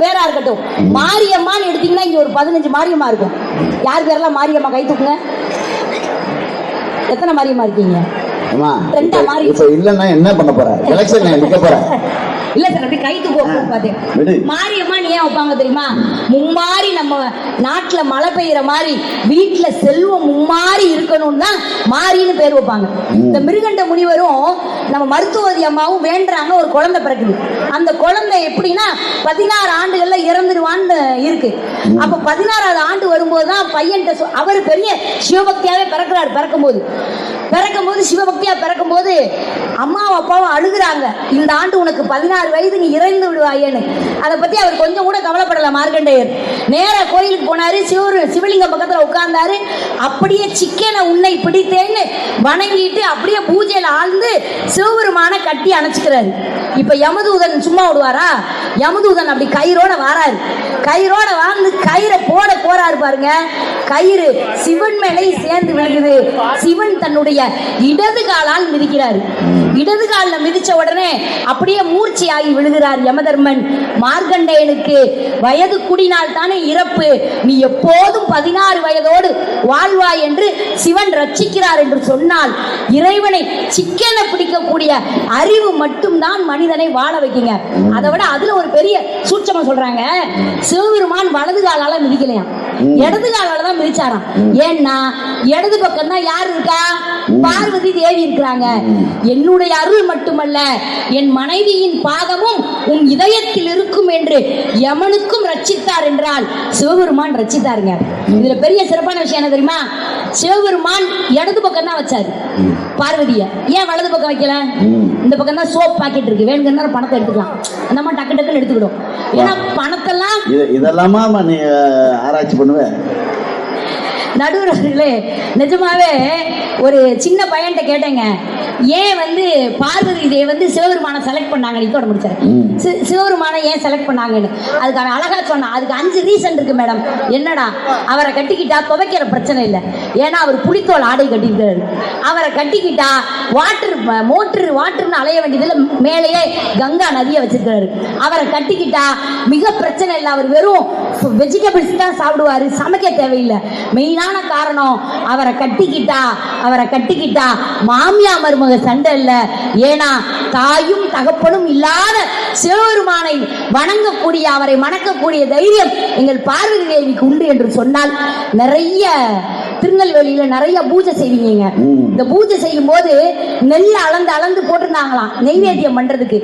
பேரா இருக்கட்டும். மாரியம்மான்னு எடுத்தீங்கன்னா இங்க ஒரு பதினஞ்சு மாரியம்மா இருக்கும். யார் பேரெல்லாம் மாரியம்மா கை தூக்குங்க எத்தனை மாரியம்மா இருக்கீங்க? அம்மா ரெண்டா இப்ப- மாறி. இப்ப இல்லன்னா என்ன பண்ண போற? எலெக்ஷன் நிக்க போற? இல்ல சார் அப்படி பார்த்தேன். மாரியம்மா ஏன் வைப்பாங்க தெரியுமா? மும்மாரி நம்ம நாட்டுல மழை பெய்யற மாதிரி வீட்டுல செல்வம் மும்மாரி இருக்கணும்னு தான் மாரின்னு பேர் வைப்பாங்க. இந்த மிருகண்ட முனிவரும் நம்ம மருத்துவதி அம்மாவும் வேண்டுறாங்க ஒரு குழந்தை பிறக்குது அந்த குழந்தை எப்படின்னா பதினாறு ஆண்டுகள்ல இறந்துருவான்னு இருக்கு. அப்ப பதினாறாவது ஆண்டு வரும்போது தான் சொ- அவர் பெரிய சிவபக்தியாவே பிறக்கிறாரு பிறக்கும்போது. பிறக்கும்போது சிவபக்தியா பிறக்கும்போது அம்மாவும் அப்பாவும் அழுகுறாங்க. இந்த ஆண்டு உனக்கு பதினாறு வயது நீ இறந்து விடுவாயேன்னு. அதை பத்தி அவர் கொஞ்சம் கூட கவலைப்படல மார்க்கண்டேயர். நேரா கோயிலுக்கு போனாரு சிவர் சிவலிங்கம் பக்கத்துல உட்கார்ந்தாரு. அப்படியே சிக்கனை உன்னை பிடித்தேன்னு வணங்கிட்டு அப்படியே பூஜையில ஆழ்ந்து சிவபெருமான கட்டி அணைச்சிக்கிறாரு. இப்ப யமதூதன் சும்மா விடுவாரா? யமதூதன் அப்படி கயிறோட வாராரு. கயிறோட வாழ்ந்து கயிறை போட போறாரு பாருங்க. கயிறு சிவன் மேலே சேர்ந்து விழுகுது. சிவன் தன்னுடைய இடது காலால் மிதிக்கிறாரு. இடது காலில் மிதிச்ச உடனே அப்படியே மூர்ச்சையாகி விழுகிறார் யமதர்மன். மார்க்கண்டேயனுக்கு வயது குடினால் தானே இறப்பு. நீ எப்போதும் பதினாறு வயதோடு வாழ்வாய் என்று சிவன் ரட்சிக்கிறார் என்று சொன்னால் இறைவனை சிக்கனை பிடிக்கக்கூடிய அறிவு மட்டும்தான் மனிதனை வாழ வைக்குங்க. அதை விட அதுல ஒரு பெரிய சூட்சமா சொல்றாங்க. சிவபெருமான் வலது காலால மிதிக்கலையாம். இடது காலால தான் மிதிச்சாராம். ஏன்னா இடது பக்கம் தான் யார் இருக்கா? பார்வதி தேவி இருக்கிறாங்க. என்னுடைய அருள் மட்டுமல்ல என் மனைவியின் பாதமும் உன் இதயத்தில் இருக்கும் என்று யமனுக்கும் ரட்சித்தார் என்றால் சிவபெருமான் ரட்சித்தாருங்க. இதுல பெரிய சிறப்பான விஷயம் என்ன தெரியுமா? சிவபெருமான் இடது பக்கம் தான் வச்சாரு. பார்வதிய. ஏன் வலது பக்கம் வைக்கல? இந்த பக்கம் தான் சோப் பாக்கெட் இருக்கு. வேணுங்கன்னா பணத்தை எடுத்துக்கலாம். மாதிரி டக்கு டக்குன்னு எடுத்துக்கிடும். ஏன்னா பணத்தெல்லாம் இது இதெல்லாமா நீ ஆராய்ச்சி பண்ணுவ? நடுவர் அவர்களே நிஜமாவே ஒரு சின்ன பையன்கிட்ட கேட்டேங்க. ஏன் வந்து பார்வதி இதை வந்து சிவபெருமானை செலக்ட் பண்ணாங்க இதோட முடிச்சாரு சிவபெருமானை ஏன் செலக்ட் பண்ணாங்கன்னு? அதுக்கான அழகா சொன்னா அதுக்கு அஞ்சு ரீசன் இருக்கு மேடம் என்னடா? அவரை கட்டிக்கிட்டா துவைக்கிற பிரச்சனை இல்லை. ஏன்னா அவர் புலித்தோல் ஆடை கட்டியிருக்காரு அவரை கட்டிக்கிட்டா வாட்டர் மோட்டர் வாட்டர்னு அலைய வேண்டியதில்லை மேலேயே கங்கா நதியை வச்சிருக்காரு அவரை கட்டிக்கிட்டா மிக பிரச்சனை இல்லை. அவர் வெறும் வெஜிடபிள்ஸ் தான் சாப்பிடுவாரு. சமைக்க தேவையில்லை. மெயினான காரணம் அவரை கட்டிக்கிட்டா அவரை கட்டிக்கிட்டா மாமியா மருமக சண்டை இல்லை. ஏன்னா தாயும் தகப்பனும் இல்லாத சிவபெருமானை வணங்கக்கூடிய அவரை மணக்கக்கூடிய தைரியம் எங்கள் பார்வதி தேவிக்கு உண்டு என்று சொன்னால் நிறைய திருநெல்வேலியில நிறைய பூஜை செய்வீங்க இந்த பூஜை செய்யும் போது நெல் அளந்து அளந்து போட்டிருந்தாங்களாம் நெய்வேத்தியம் பண்றதுக்கு.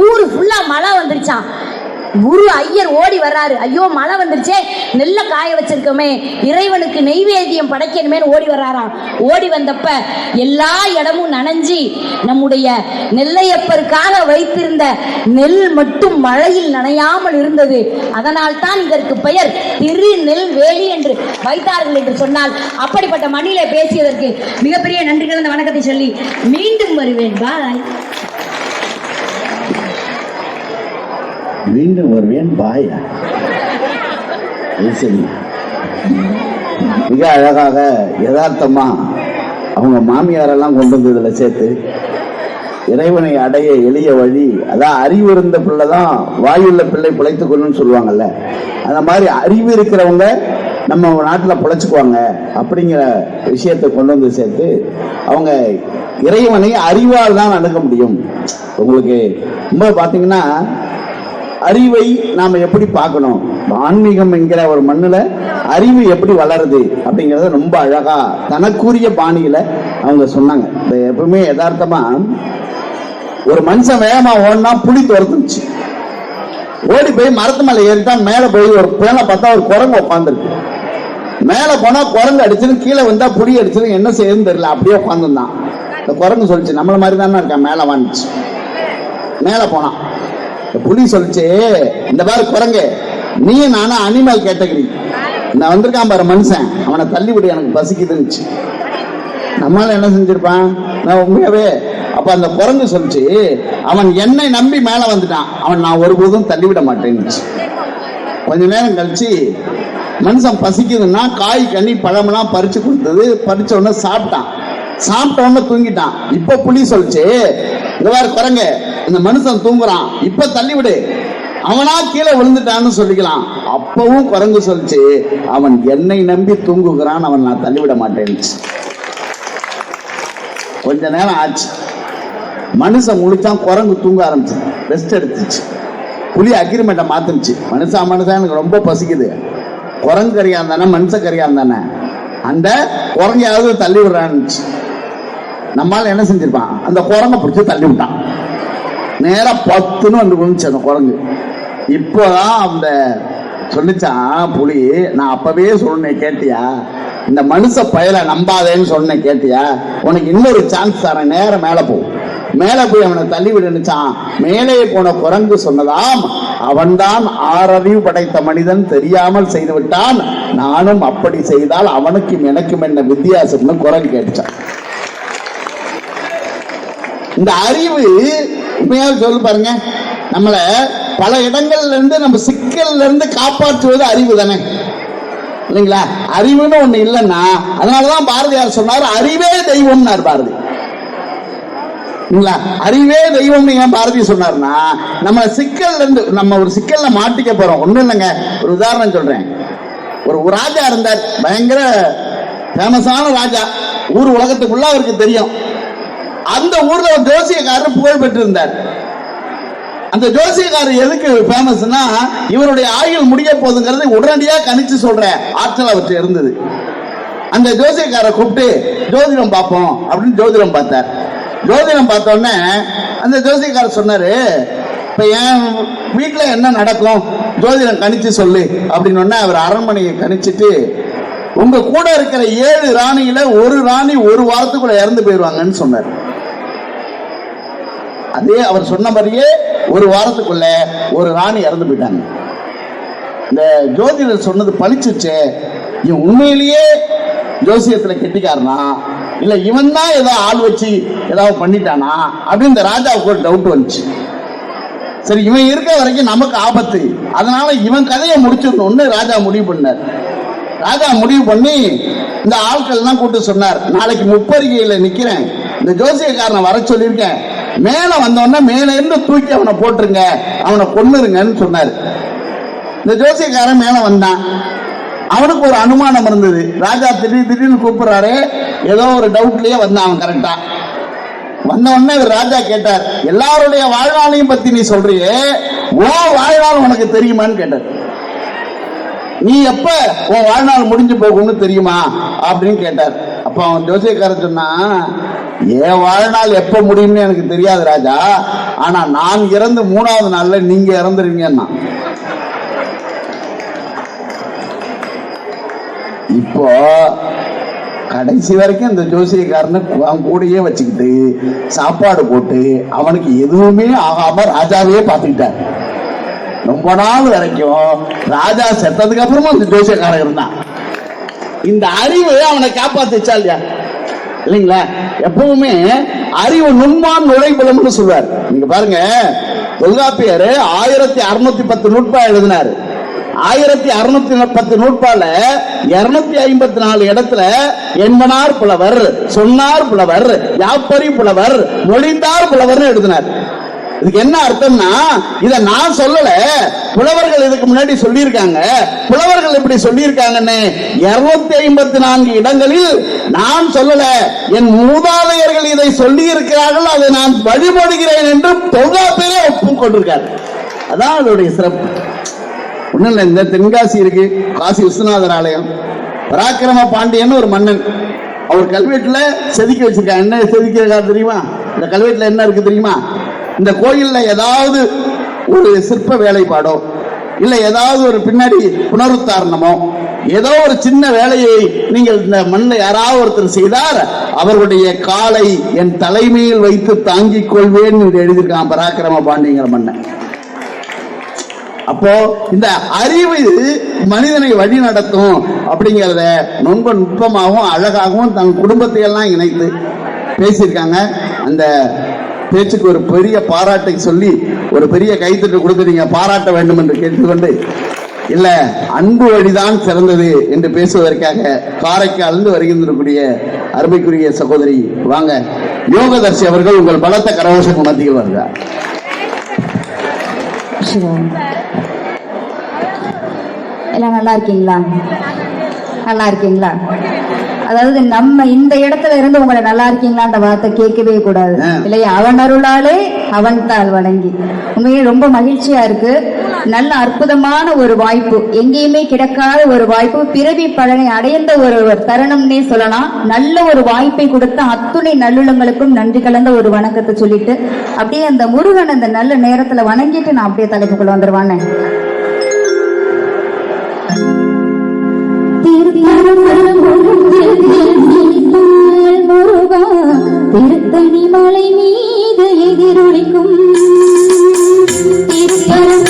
ஊரு ஃபுல்லா மழை வந்துருச்சான் குரு ஐயர் ஓடி வர்றாரு. ஐயோ மழை வந்துருச்சே. நெல்ல காய வச்சிருக்கோமே. இறைவனுக்கு நெய்வேத்தியம் படைக்கணுமேன்னு ஓடி வர்றாராம். ஓடி வந்தப்ப எல்லா இடமும் நனைஞ்சி நம்முடைய நெல்லையப்பருக்காக வைத்திருந்த நெல் மட்டும் மழையில் நனையாமல் இருந்தது. அதனால் தான் இதற்கு பெயர் திரு நெல் வேலி என்று வைத்தார்கள் என்று சொன்னால் அப்படிப்பட்ட மண்ணிலே பேசியதற்கு மிகப்பெரிய நன்றி கலந்த வணக்கத்தை சொல்லி மீண்டும் வருவேன். பாய் மீண்டும் வருவேன் பாய சரி. மிக அழகாக யதார்த்தமா அவங்க மாமியாரெல்லாம் கொண்டு வந்து இதுல சேர்த்து இறைவனை அடைய எளிய வழி அதான் அறிவு இருந்த பிள்ளை தான் வாயுள்ள பிள்ளை பிழைத்துக் கொள்ளுன்னு சொல்லுவாங்கல்ல. அந்த மாதிரி அறிவு இருக்கிறவங்க நம்ம நாட்டில் பிழைச்சிக்குவாங்க அப்படிங்கிற விஷயத்தை கொண்டு வந்து சேர்த்து அவங்க இறைவனை அறிவால் தான் அணுக முடியும். உங்களுக்கு ரொம்ப பார்த்தீங்கன்னா அறிவை நாம எப்படி பார்க்கணும்? ஆன்மீகம் என்கிற ஒரு மண்ணுல அறிவு எப்படி வளருது அப்படிங்கறத ரொம்ப அழகா தனக்குரிய பாணியில அவங்க சொன்னாங்க. எப்பவுமே யதார்த்தமா ஒரு மனுஷன் வேகமா ஓடினா புலி துரத்துச்சு ஓடி போய் மரத்து மேல ஏறிட்டா மேல போய் ஒரு பேனை பார்த்தா ஒரு குரங்கு உட்காந்துருக்கு மேல போனா குரங்கு அடிச்சுன்னு கீழே வந்தா புளி அடிச்சுன்னு என்ன செய்யணும்னு தெரியல அப்படியே உட்காந்துருந்தான் இந்த குரங்கு சொல்லிச்சு நம்மள மாதிரி தானே இருக்கான் மேல வாங்கிச்சு மேல போனான். புலி சொல்லிச்சு இந்த பாரு குரங்கு. நீ நானும் அனிமல் கேட்டகரி நான் வந்திருக்கான் பாரு மனுஷன். அவனை தள்ளிவிடு எனக்கு பசிக்குதுன்னுச்சு. நம்மளால என்ன செஞ்சிருப்பான்? நான் உண்மையாவே அப்ப அந்த குரங்கு சொல்லிச்சு அவன் என்னை நம்பி மேல வந்துட்டான். அவன் நான் ஒருபோதும் தள்ளிவிட மாட்டேன்னுச்சு. கொஞ்ச நேரம் கழிச்சு மனுஷன் பசிக்குதுன்னா காய் கனி பழமெல்லாம் பறிச்சு கொடுத்தது. பறிச்ச உடனே சாப்பிட்டான். சாப்பிட்ட உடனே தூங்கிட்டான். இப்ப புளி சொல்லிச்சு இந்த குரங்கு குரங்க இந்த மனுஷன் தூங்குறான். இப்ப தள்ளி விடு. அவனா கீழே விழுந்துட்டான்னு சொல்லிக்கலாம். அப்பவும் குரங்கு சொல்லிச்சு அவன் என்னை நம்பி தூங்குகிறான் அவன் நான் தள்ளிவிட மாட்டேன்னுச்சு கொஞ்ச நேரம் ஆச்சு. மனுஷன் முழிச்சான் குரங்கு தூங்க ஆரம்பிச்சு. ரெஸ்ட் எடுத்துச்சு. புலி அக்ரிமெண்ட்டை மாத்துனுச்சு. மனுஷா மனுஷன் எனக்கு ரொம்ப பசிக்குது. குரங்கு கறியா இருந்தானே மனுஷ கறியா இருந்தானே. அந்த குரங்கையாவது தள்ளி விடுறான்னுச்சு. நம்மால என்ன செஞ்சிருப்பான்? அந்த குரங்கை பிடிச்சி தள்ளி விட்டான். நேரம் பத்துன்னு வந்து விழுந்துச்சு அந்த குரங்கு. இப்போதான் அந்த சொல்லிச்சான் புலி நான் அப்பவே சொன்னேன் கேட்டியா? இந்த மனுஷ பயலை நம்பாதேன்னு சொன்னேன் கேட்டியா? உனக்கு இன்னொரு சான்ஸ் தரேன் நேரம் மேல போ. மேல போய் அவனை தள்ளி விடுனுச்சான் மேலே போன குரங்கு சொன்னதாம் அவன்தான் ஆறறிவு படைத்த மனிதன் தெரியாமல் செய்து விட்டான். நானும் அப்படி செய்தால் அவனுக்கும் எனக்கும் என்ன வித்தியாசம்னு குரங்கு கேட்டுச்சான். இந்த அறிவு உண்மையாக சொல்லு பாருங்க. நம்மள பல இடங்கள்ல இருந்து நம்ம சிக்கல்ல இருந்து காப்பாற்றுவது அறிவு தானே. இல்லைங்களா? அறிவுன்னு ஒண்ணு இல்லைன்னா அதனாலதான் பாரதியார் சொன்னார் அறிவே தெய்வம்னார் பாரதி. அறிவே தெய்வம்னு ஏன் பாரதி சொன்னார்னா நம்ம சிக்கல்ல இருந்து நம்ம ஒரு சிக்கல்ல மாட்டிக்க போறோம். ஒண்ணும் இல்லைங்க. ஒரு உதாரணம் சொல்றேன். ஒரு ஒரு ராஜா இருந்தார். பயங்கர ஃபேமஸான ராஜா. ஊர் உலகத்துக்குள்ள அவருக்கு தெரியும். அந்த ஊர்ல ஒரு ஜோசியக்காரர் புகழ் பெற்றிருந்தார். அந்த ஜோசியக்காரர் எதுக்கு ஃபேமஸ்னா இவருடைய ஆயுள் முடிய போதுங்கிறது உடனடியா கணிச்சு சொல்ற ஆற்றல் அவற்றை இருந்தது. அந்த ஜோசியக்காரரை கூப்பிட்டு ஜோதிடம் பார்ப்போம் அப்படின்னு ஜோதிடம் பார்த்தார். ஜோதிடம் பார்த்தோன்னே அந்த ஜோசியக்காரர் சொன்னாரு இப்ப என் வீட்டுல என்ன நடக்கும்? ஜோதிடம் கணிச்சு சொல்லு அப்படின்னு அவர் அரண்மனையை கணிச்சிட்டு உங்க கூட இருக்கிற ஏழு ராணியில ஒரு ராணி ஒரு வாரத்துக்குள்ள இறந்து போயிருவாங்கன்னு சொன்னார். அதே அவர் சொன்ன மாதிரியே ஒரு வாரத்துக்குள்ள ஒரு ராணி இறந்து போயிட்டாங்க. இந்த ஜோதிடர் சொன்னது பளிச்சுச்சே இவன் உண்மையிலேயே ஜோசியத்துல கெட்டிக்காரனா? இல்ல இவன் தான் ஏதோ ஆள் வச்சு ஏதாவது பண்ணிட்டானா? அப்படின்னு இந்த ராஜாவுக்கு ஒரு டவுட் வந்துச்சு. சரி இவன் இருக்க வரைக்கும் நமக்கு ஆபத்து. அதனால இவன் கதையை முடிச்சிடணும்னு ராஜா முடிவு பண்ணார். ராஜா முடிவு பண்ணி இந்த ஆட்கள் தான் கூப்பிட்டு சொன்னார் நாளைக்கு முப்பரிகையில நிக்கிறேன். இந்த ஜோசியக்காரனை வர சொல்லியிருக்கேன். மேல வந்தோடனே மேல இருந்து தூக்கி அவனை போட்டுருங்க அவனை கொன்னுருங்கன்னு சொன்னார். இந்த ஜோசியக்காரன் மேல வந்தான். அவனுக்கு ஒரு அனுமானம் இருந்தது. ராஜா திடீர் திடீர்னு கூப்பிடுறாரு ஏதோ ஒரு டவுட்லயே வந்தான் அவன் கரெக்டா வந்த உடனே இவர் ராஜா கேட்டார் எல்லாருடைய வாழ்நாளையும் பத்தி நீ சொல்றியே ஓ வாழ்நாள் உனக்கு தெரியுமான்னு கேட்டார். நீ எப்ப உன் வாழ்நாள் முடிஞ்சு போகும்னு தெரியுமா அப்படின்னு கேட்டார். அப்ப அவன் ஜோசியக்காரன் சொன்னா என் வாழ்நாள் எப்ப முடியும்னு எனக்கு தெரியாது ராஜா. ஆனா நான் இறந்து மூணாவது நாள்ல நீங்க இறந்துருவீங்கன்னா. இப்போ கடைசி வரைக்கும் இந்த ஜோசியக்காரனை அவன் கூடயே வச்சுக்கிட்டு சாப்பாடு போட்டு அவனுக்கு எதுவுமே ஆகாம ராஜாவே பார்த்துக்கிட்டார். ரொம்ப நாள் வரைக்கும் ராஜா செத்ததுக்கு அப்புறமா அந்த ஜோசியக்காரன் இருந்தான். இந்த அறிவு அவனை காப்பாத்துச்சா இல்லையா? இல்லைங்களா? எப்பவுமே அறிவு நுண்மான் நுழைபுலம்னு சொல்வார். நீங்க பாருங்க தொல்காப்பியர் ஆயிரத்தி அறுநூத்தி பத்து நூற்பா எழுதினாரு. ஆயிரத்தி அறுநூத்தி பத்து நூற்பால இருநூத்தி ஐம்பத்தி நாலு இடத்துல என்பனார் புலவர் சொன்னார் புலவர் யாப்பரி புலவர் மொழிந்தார் புலவர்னு எழுதினார். இதுக்கு என்ன அர்த்தம்னா இத நான் சொல்லல புலவர்கள் இதுக்கு முன்னாடி சொல்லியிருக்காங்க. புலவர்கள் இப்படி சொல்லியிருக்காங்கன்னு இருநூத்தி ஐம்பத்தி நான்கு இடங்களில் நான் சொல்லல. என் மூதாதையர்கள் இதை சொல்லி இருக்கிறார்கள் அதை நான் வழிபடுகிறேன் என்று தொல்காப்பியரே ஒப்புக்கொண்டிருக்கார் அதான் அதோடைய சிறப்பு. ஒண்ணும் இல்லை இந்த தென்காசி இருக்கு. காசி விஸ்வநாதர் ஆலயம். பராக்கிரம பாண்டியன் ஒரு மன்னன். அவர் கல்வெட்டுல செதுக்கி வச்சிருக்காங்க. என்ன செதுக்கிருக்காரு தெரியுமா? இந்த கல்வெட்டுல என்ன இருக்கு தெரியுமா? இந்த கோயில்ல ஏதாவது ஒரு சிற்ப வேலைப்பாடோ இல்ல ஏதாவது ஒரு பின்னாடி புனருத்தாரணமோ ஏதோ ஒரு சின்ன வேலையை நீங்கள் இந்த மண்ணில் யாராவது ஒருத்தர் செய்தார் அவர்களுடைய காலை என் தலைமையில் வைத்து தாங்கிக் கொள்வேன் என்று எழுதியிருக்கான் பராக்கிரம பாண்டியங்கிற மண்ணை அப்போ இந்த அறிவு மனிதனை வழி நடத்தும் அப்படிங்கிறத நொன்ப நுட்பமாகவும் அழகாகவும் தன் குடும்பத்தை எல்லாம் இணைத்து பேசியிருக்காங்க. அந்த பேச்சுக்கு ஒரு பெரிய பாராட்டை சொல்லி ஒரு பெரிய கைத்தட்டு கொடுத்து நீங்க பாராட்ட வேண்டும் என்று கேட்டுக்கொண்டு இல்ல அன்பு வழிதான் சிறந்தது என்று பேசுவதற்காக காரைக்காலிருந்து வருகின்றக்கூடிய அருமைக்குரிய சகோதரி வாங்க யோகதர்சி அவர்கள் உங்கள் பலத்த கரகோஷம் மத்தியில் வருகிறார் எல்லாம் நல்லா இருக்கீங்களா? நல்லா இருக்கீங்களா? அதாவது நம்ம இந்த இடத்துல இருந்து உங்களை நல்லா இருக்கீங்களான்ற வார்த்தை கேட்கவே கூடாது. இல்லையா? அவன் அருளாலே அவன் தாள் வணங்கி. உண்மையிலே ரொம்ப மகிழ்ச்சியா இருக்கு. நல்ல அற்புதமான ஒரு வாய்ப்பு. எங்கேயுமே கிடைக்காத ஒரு வாய்ப்பு. பிறவி பலனை அடைந்த ஒரு ஒரு தருணம்னே சொல்லலாம். நல்ல ஒரு வாய்ப்பை கொடுத்த அத்துணை நல்லுள்ளங்களுக்கும் நன்றி கலந்த ஒரு வணக்கத்தை சொல்லிட்டு அப்படியே அந்த முருகன் அந்த நல்ல நேரத்துல வணங்கிட்டு நான் அப்படியே தலைப்புக்குள்ள வந்துருவானே. திருத்தணி மலை மீது எதிரொலிக்கும் திருக்கரம்